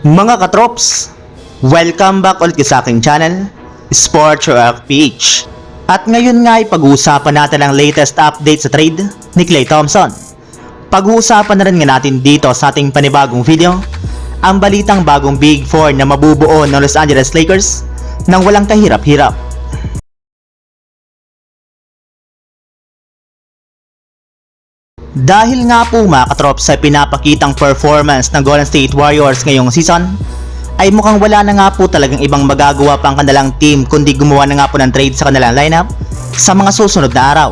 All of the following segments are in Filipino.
Mga katrops, welcome back ulit sa aking channel, Sports Rock PH. At ngayon nga ay pag-uusapan natin ang latest update sa trade ni Klay Thompson. Pag-uusapan na rin nga natin dito sa ating panibagong video, ang balitang bagong Big 4 na mabubuo ng Los Angeles Lakers nang walang kahirap-hirap. Dahil nga po mga katrops sa pinapakitang performance ng Golden State Warriors ngayong season, ay mukhang wala na nga po talagang ibang magagawa pang kanilang team kundi gumawa na nga po ng trade sa kanilang lineup sa mga susunod na araw.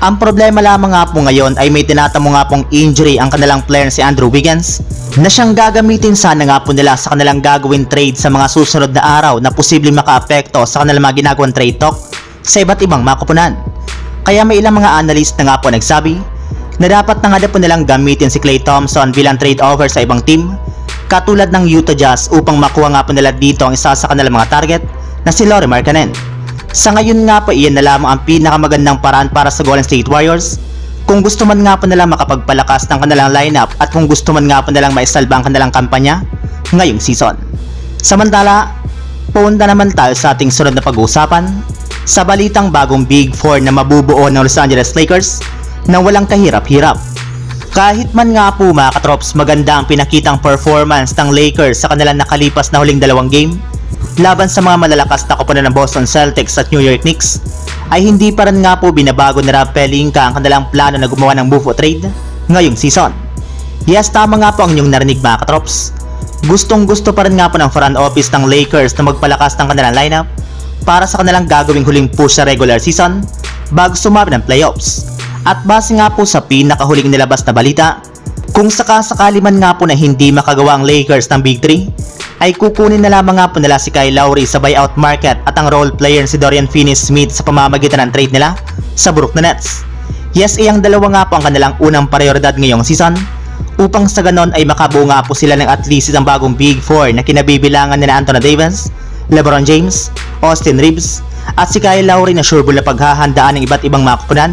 Ang problema lamang nga po ngayon ay may tinatamo nga pong injury ang kanilang player si Andrew Wiggins na siyang gagamitin sana nga po nila sa kanilang gagawin trade sa mga susunod na araw na posibleng makaapekto sa kanilang mga ginagawang trade talk sa iba't ibang mga kupunan. Kaya may ilang mga analyst na nga po nagsabi na dapat na nga po nilang gamitin si Klay Thompson bilang trade offer sa ibang team katulad ng Utah Jazz upang makuha nga po nila dito ang isa sa kanilang mga target na si Laurie Markkanen. Sa ngayon nga po iyan na lamang ang pinakamagandang paraan para sa Golden State Warriors kung gusto man nga po nila makapagpalakas ng kanilang lineup at kung gusto man nga po nilang maisalba ang kanilang kampanya ngayong season. Samantala, punta naman tayo sa ating sunod na pag-uusapan sa balitang bagong Big 4 na mabubuo ng Los Angeles Lakers na walang kahirap-hirap. Kahit man nga po mga katrops maganda ang pinakitang performance ng Lakers sa kanilang nakalipas na huling dalawang game laban sa mga malalakas na koponan ng Boston Celtics at New York Knicks ay hindi pa rin nga po binabago ni Rob Pelinka ang kanilang plano na gumawa ng Bufo trade ngayong season. Yes, tama nga po ang inyong narinig mga katrops. Gustong gusto pa rin nga po ng front office ng Lakers na magpalakas ng kanilang lineup para sa kanilang gagawing huling push sa regular season bago sumabit ng playoffs. At base nga po sa pinakahuling nilabas na balita, kung sakasakali man nga po na hindi makagawa ang Lakers ng Big 3, ay kukunin na lamang nga po nila si Kyle Lowry sa buyout market at ang role player si Dorian Finney-Smith sa pamamagitan ng trade nila sa Brooklyn Nets. Yes, eh, ang dalawa nga po ang kanilang unang prioridad ngayong season upang sa ganon ay makabuo nga po sila ng at least isang bagong Big 4 na kinabibilangan nila Anthony Davis, LeBron James, Austin Reeves, at si Kyle Lowry na sureball na paghahandaan ng iba't ibang mga kupunan